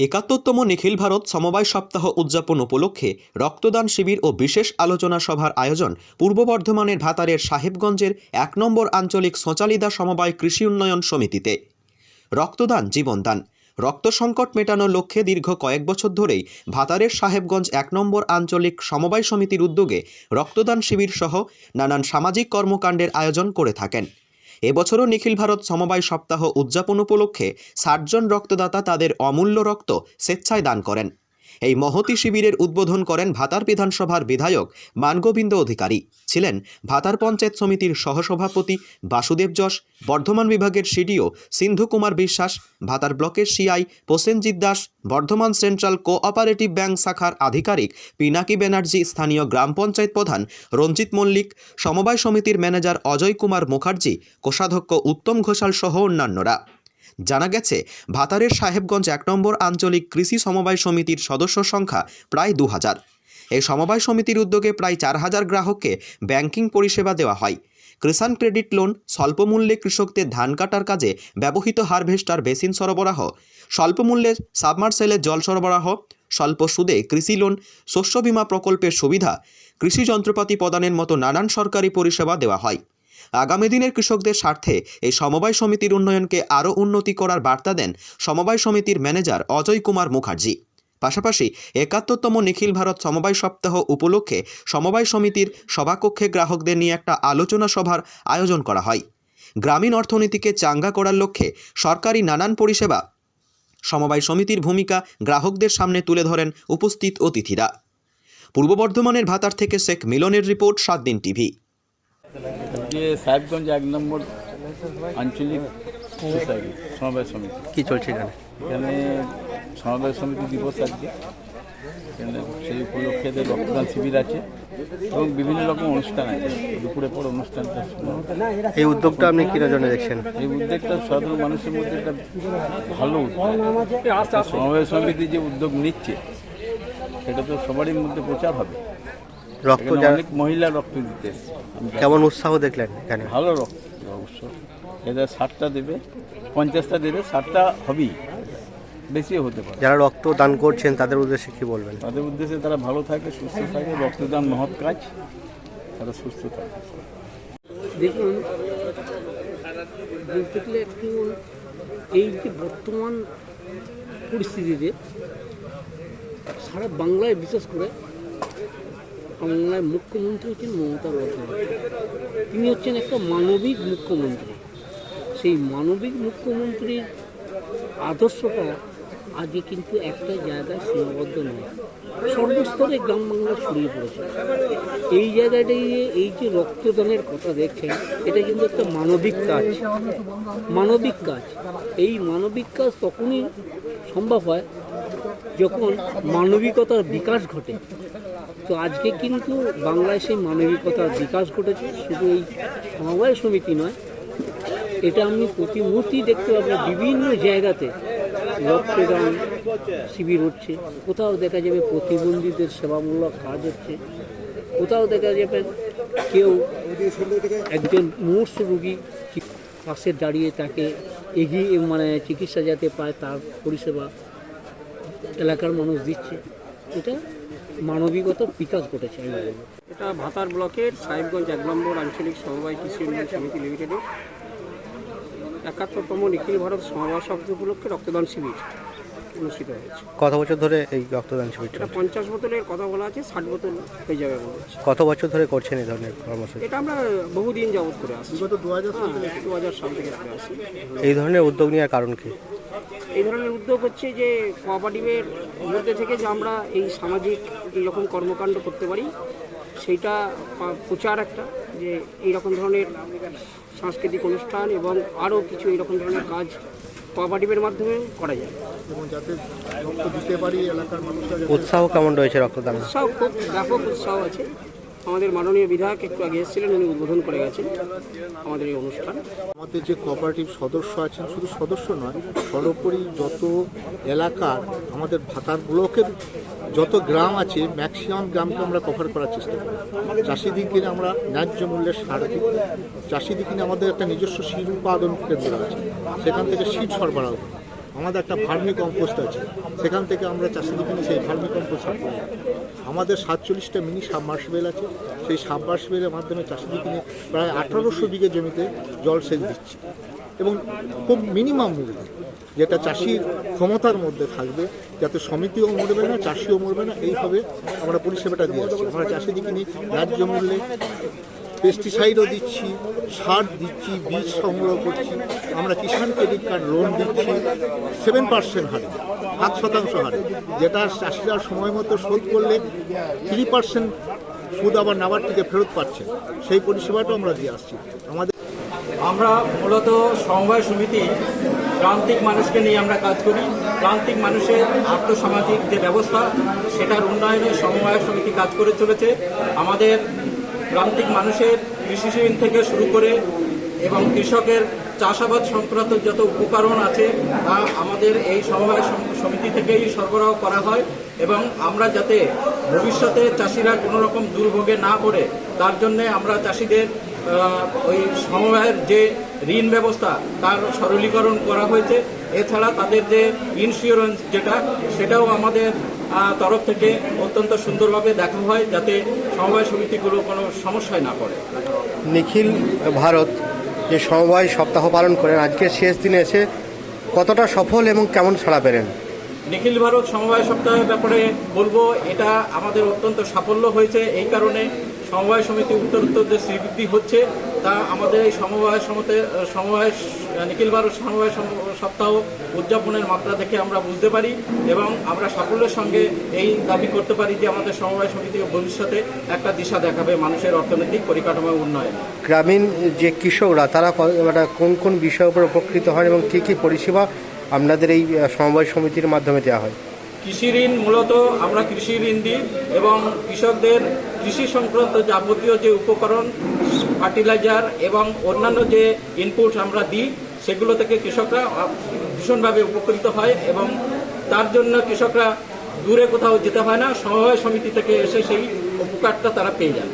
একাত্তরতম নিখিল ভারত সমবায় সপ্তাহ উদযাপন উপলক্ষে রক্তদান শিবির ও বিশেষ আলোচনা সভার আয়োজন পূর্ব বর্ধমানের ভাতারের সাহেবগঞ্জের এক নম্বর আঞ্চলিক সোচালিদা সমবায় কৃষি উন্নয়ন সমিতিতে। রক্তদান জীবনদান রক্ত সংকট মেটানোর লক্ষ্যে দীর্ঘ কয়েক বছর ধরেই ভাতারের সাহেবগঞ্জ এক নম্বর আঞ্চলিক সমবায় সমিতির উদ্যোগে রক্তদান শিবির সহ নানান সামাজিক কর্মকাণ্ডের আয়োজন করে থাকেন। এবছরও নিখিল ভারত সমবায় সপ্তাহ উদযাপন উপলক্ষে ষাটজন রক্তদাতা তাদের অমূল্য রক্ত স্বেচ্ছায় দান করেন। এই মহতি শিবিরের উদ্বোধন করেন ভাতার বিধানসভার বিধায়ক মানগোবিন্দ অধিকারী। ছিলেন ভাতার পঞ্চায়েত সমিতির সহসভাপতি বাসুদেব যশ, বর্ধমান বিভাগের সিডিও সিন্ধু কুমার বিশ্বাস, ভাতার ব্লকের CI Prosenjit Das, Bardhaman central cooperative bank শাখার আধিকারিক পিনাকি ব্যানার্জি, স্থানীয় গ্রাম পঞ্চায়েত প্রধান রঞ্জিত মল্লিক, সমবায় সমিতির ম্যানেজার অজয় কুমার মুখার্জি, কোষাধ্যক্ষ উত্তম ঘোষাল সহ অন্যান্যরা। জানা গেছে, ভাতারের সাহেবগঞ্জ এক নম্বর আঞ্চলিক কৃষি সমবায় সমিতির সদস্য সংখ্যা প্রায় দু হাজার এই সমবায় সমিতির উদ্যোগে প্রায় চার হাজার গ্রাহককে ব্যাংকিং পরিষেবা দেওয়া হয়। কিষাণ ক্রেডিট লোন স্বল্পমূল্যে কৃষকদের ধান কাটার কাজে ব্যবহৃত হারভেস্টার বেসিন সরবরাহ স্বল্পমূল্যে সাবমার্সেলের জল সরবরাহ, স্বল্প সুদে কৃষি লোন, শস্য বিমা প্রকল্পের সুবিধা, কৃষি যন্ত্রপাতি প্রদানের মতো নানান সরকারি পরিষেবা দেওয়া হয়। আগামী দিনের কৃষকদের স্বার্থে এই সমবায় সমিতির উন্নয়নকে আরও উন্নতি করার বার্তা দেন সমবায় সমিতির ম্যানেজার অজয় কুমার মুখার্জি। পাশাপাশি একাত্তরতম নিখিল ভারত সমবায় সপ্তাহ উপলক্ষে সমবায় সমিতির সভাকক্ষে গ্রাহকদের নিয়ে একটা আলোচনা সভার আয়োজন করা হয়। গ্রামীণ অর্থনীতিকে চাঙ্গা করার লক্ষ্যে সরকারি নানান পরিষেবা সমবায় সমিতির ভূমিকা গ্রাহকদের সামনে তুলে ধরেন উপস্থিত অতিথিরা। পূর্ব বর্ধমানের ভাতার থেকে শেখ মিলনের রিপোর্ট, সাত দিন টিভি। আজকে সাহেবগঞ্জ এক নম্বর আঞ্চলিক সোসাইটি সমবায় সমিতি। কি চলছে এখানে? এখানে সমবায় সমিতি দিবস আজকে। এখানে সেই উপলক্ষে রক্তদান শিবির আছে এবং বিভিন্ন রকম অনুষ্ঠান আছে। দুপুরে পর অনুষ্ঠানটা এই উদ্যোগটা আপনি কি নজরে দেখছেন? এই উদ্যোগটা সাধারণ মানুষের মধ্যে একটা ভালো উদ্যোগ। সমবায় সমিতি যে উদ্যোগ নিচ্ছে সেটা তো সবারই মধ্যে প্রচার হবে। রক্ত অনেক মহিলা রক্ত দিতে কেমন উৎসাহ দেখলেন এখানে? ভালো রক্ত অবশ্য। এদের ষাটটা দেবে পঞ্চাশটা দেবে ষাটটা হবেই। বেশিও হতে পারে। যারা রক্ত দান করছেন তাদের উদ্দেশ্যে কি বলবেন? তাদের উদ্দেশ্যে তারা ভালো থাকে সুস্থ থাকে রক্তদান মহৎ কাজ। তারা সুস্থ থাকে। দেখুন বলতে গেলে একটু এই যে বর্তমান পরিস্থিতিতে সারা বাংলায় বিশেষ করে বাংলায় মুখ্যমন্ত্রী হচ্ছেন মমতা বন্দ্যোপাধ্যায়। তিনি হচ্ছেন একটা মানবিক মুখ্যমন্ত্রী। সেই মানবিক মুখ্যমন্ত্রীর আদর্শটা আজকে কিন্তু একটা জায়গায় সীমাবদ্ধ নয়। সর্বস্তরে গ্রাম বাংলা ছড়িয়ে পড়েছে। এই জায়গাটায় যে, এই যে রক্তদানের কথা দেখছেন, এটা কিন্তু একটা মানবিক কাজ। মানবিক কাজ। এই মানবিক কাজ তখনই সম্ভব হয় যখন মানবিকতার বিকাশ ঘটে। তো আজকে কিন্তু বাংলায় সেই মানবিকতার বিকাশ ঘটেছে, শুধু এই সমবায় সমিতি নয়, এটা আমি প্রতি মুহূর্তেই দেখতে পাবো বিভিন্ন জায়গাতে রক্তদান শিবির হচ্ছে, কোথাও দেখা যাবে প্রতিবন্ধীদের সেবামূলক কাজ হচ্ছে, কোথাও দেখা যাবে কেউ একজন মুমূর্ষ রুগী পাশে দাঁড়িয়ে তাকে এগিয়ে মানে চিকিৎসা যাতে পায়, তার পরিষেবা এলাকার মানুষ দিচ্ছে। এটা মানবিকতার বিকাশ ঘটেছে আমি বলব। এটা ভাতার ব্লকের সাহেবগঞ্জ এক নম্বর আঞ্চলিক সমবায় কৃষি উন্নয়ন সমিতি লিমিটেডের একাত্তরতম নিখিল ভারত সমাবাস সপ্তাহ উপলক্ষে রক্তদান শিবির অনুষ্ঠিত হয়েছে। কত বছর ধরে এই রক্তদান শিবির এটা পঞ্চাশ বোতলের কথা বলা আছে ষাট বোতল হয়ে যাবে বলা কত বছর ধরে করছেন এই ধরনের কর্মসূচি এটা আমরা বহুদিন যাবত করে আসছি। গত দু হাজার দু হাজার সাল থেকে করে আসছি। এই ধরনের উদ্যোগ নেওয়ার কারণ কি? এই ধরনের উদ্যোগ হচ্ছে যে কোঅপারেটিভের মধ্যে থেকে যে আমরা এই সামাজিক এইরকম কর্মকাণ্ড করতে পারি সেইটা প্রচার একটা যে এইরকম ধরনের সাংস্কৃতিক অনুষ্ঠান এবং আরও কিছু এইরকম ধরনের কাজ কোঅপারেটিভের মাধ্যমে করা যায়। উৎসাহ কেমন রয়েছে রক্তদান? উৎসাহ খুব ব্যাপক উৎসাহ আছে। আমাদের মাননীয় বিধায়ক একটু আগে এসেছিলেন, উনি উদ্বোধন করে গেছেন আমাদের এই অনুষ্ঠান। আমাদের যে কোঅপারেটিভ সদস্য আছেন, শুধু সদস্য নয়, সর্বোপরি যত এলাকার, আমাদের ভাতার ব্লকের যত গ্রাম আছে ম্যাক্সিমাম গ্রামকে আমরা কভার করার চেষ্টা করি। চাষিদিকে আমরা ন্যায্য মূল্যের সার দিই। চাষিদিকে আমাদের একটা নিজস্ব সিট উৎপাদন কেন্দ্র আছে। সেখান থেকে শীত সরবরাহ করি। আমাদের একটা ভার্মি কম্পোস্ট আছে। সেখান থেকে আমরা চাষিদের কিনে সেই ভার্মি কম্পোস্ট সাপ্লাই আমাদের সাতচল্লিশটা মিনি সাবমার্সিবেল আছে। সেই সাবমার্সিবেলের মাধ্যমে চাষিদের কিনে প্রায় আঠারোশো বিঘে জমিতে জল সেচ দিচ্ছি। এবং খুব মিনিমাম মূল্য, যেটা চাষির ক্ষমতার মধ্যে থাকবে, যাতে সমিতিও মরবে না, চাষিও মরবে না, এইভাবে আমরা পরিষেবাটা দিয়ে আসছি আমরা চাষিদিকে নিয়ে ন্যায্য মূল্যে পেস্টিসাইডও দিচ্ছি, সার দিচ্ছি, বীজ সংগ্রহ করছি। আমরা কিষাণ ক্রেডিট কার্ড লোন দিচ্ছি সেভেন পার্সেন্ট হারে, সাত শতাংশ হারে, যেটা চাষিরা সময় মতো শোধ করলে থ্রি পার্সেন্ট সুদ আবার নাবার থেকে ফেরত পাচ্ছে। সেই পরিষেবাটাও আমরা দিয়ে আসছি। আমাদের আমরা মূলত সমবায় সমিতি প্রান্তিক মানুষকে নিয়ে আমরা কাজ করি। প্রান্তিক মানুষের আর্থসামাজিক যে ব্যবস্থা, সেটার উন্নয়নে সমবায় সমিতি কাজ করে চলেছে। আমাদের প্রান্তিক মানুষের কৃষি ঋণ থেকে শুরু করে এবং কৃষকের চাষাবাদ সংক্রান্ত যত উপকরণ আছে, তা আমাদের এই সমবায় সমিতি থেকেই সরবরাহ করা হয় এবং আমরা যাতে ভবিষ্যতে চাষিরা কোনো রকম দুর্ভোগে না পড়ে, তার জন্য আমরা চাষিদের ওই সমবায়ের যে ঋণ ব্যবস্থা, তার সরলীকরণ করা হয়েছে। এছাড়া তাদের যে ইন্স্যুরেন্স যেটা, সেটাও আমাদের তরফ থেকে অত্যন্ত সুন্দরভাবে দেখা হয় যাতে সমবায় সমিতিগুলো কোনো সমস্যায় না পড়ে। নিখিল ভারত যে সমবায় সপ্তাহ পালন করেন আজকে শেষ দিনে এসে কতটা সফল এবং কেমন সাড়া পেলেন? নিখিল ভারত সমবায় সপ্তাহের ব্যাপারে বলব এটা আমাদের অত্যন্ত সাফল্য হয়েছে। এই কারণে সমবায় সমিতি উত্তর উত্তর যে শ্রীবৃদ্ধি হচ্ছে তা আমাদের এই সমবায় সমতে সমবায় নিখিল ভারত সমবায় সপ্তাহ উদযাপনের মাত্রা দেখে আমরা বুঝতে পারি এবং আমরা সাফল্যের সঙ্গে এই দাবি করতে পারি যে আমাদের সমবায় সমিতি ভবিষ্যতে একটা দিশা দেখাবে মানুষের অর্থনৈতিক পরিকাঠামো উন্নয়নে। গ্রামীণ যে কৃষকরা তারা মানে কোন কোন বিষয়ের উপর উপকৃত হন এবং কী কী পরিষেবা আপনাদের এই সমবায় সমিতির মাধ্যমে দেওয়া হয়? কৃষি ঋণ মূলত আমরা কৃষি ঋণ দিই এবং কৃষকদের কৃষি সংক্রান্ত যাবতীয় যে উপকরণ ফার্টিলাইজার এবং অন্যান্য যে ইনপুট আমরা দিই, সেগুলো থেকে কৃষকরা ভীষণভাবে উপকৃত হয় এবং তার জন্য কৃষকরা দূরে কোথাও যেতে হয় না, সমবায় সমিতি থেকে এসে সেই উপকারটা তারা পেয়ে যান।